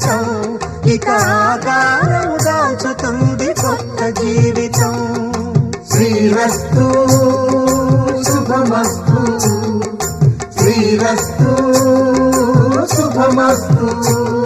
పుస్తకం ఇక ఆకారం దాచుతుంది కొత్త జీవితం. శ్రీరస్తు శుభమస్తు. శ్రీరస్తు శుభమస్తు.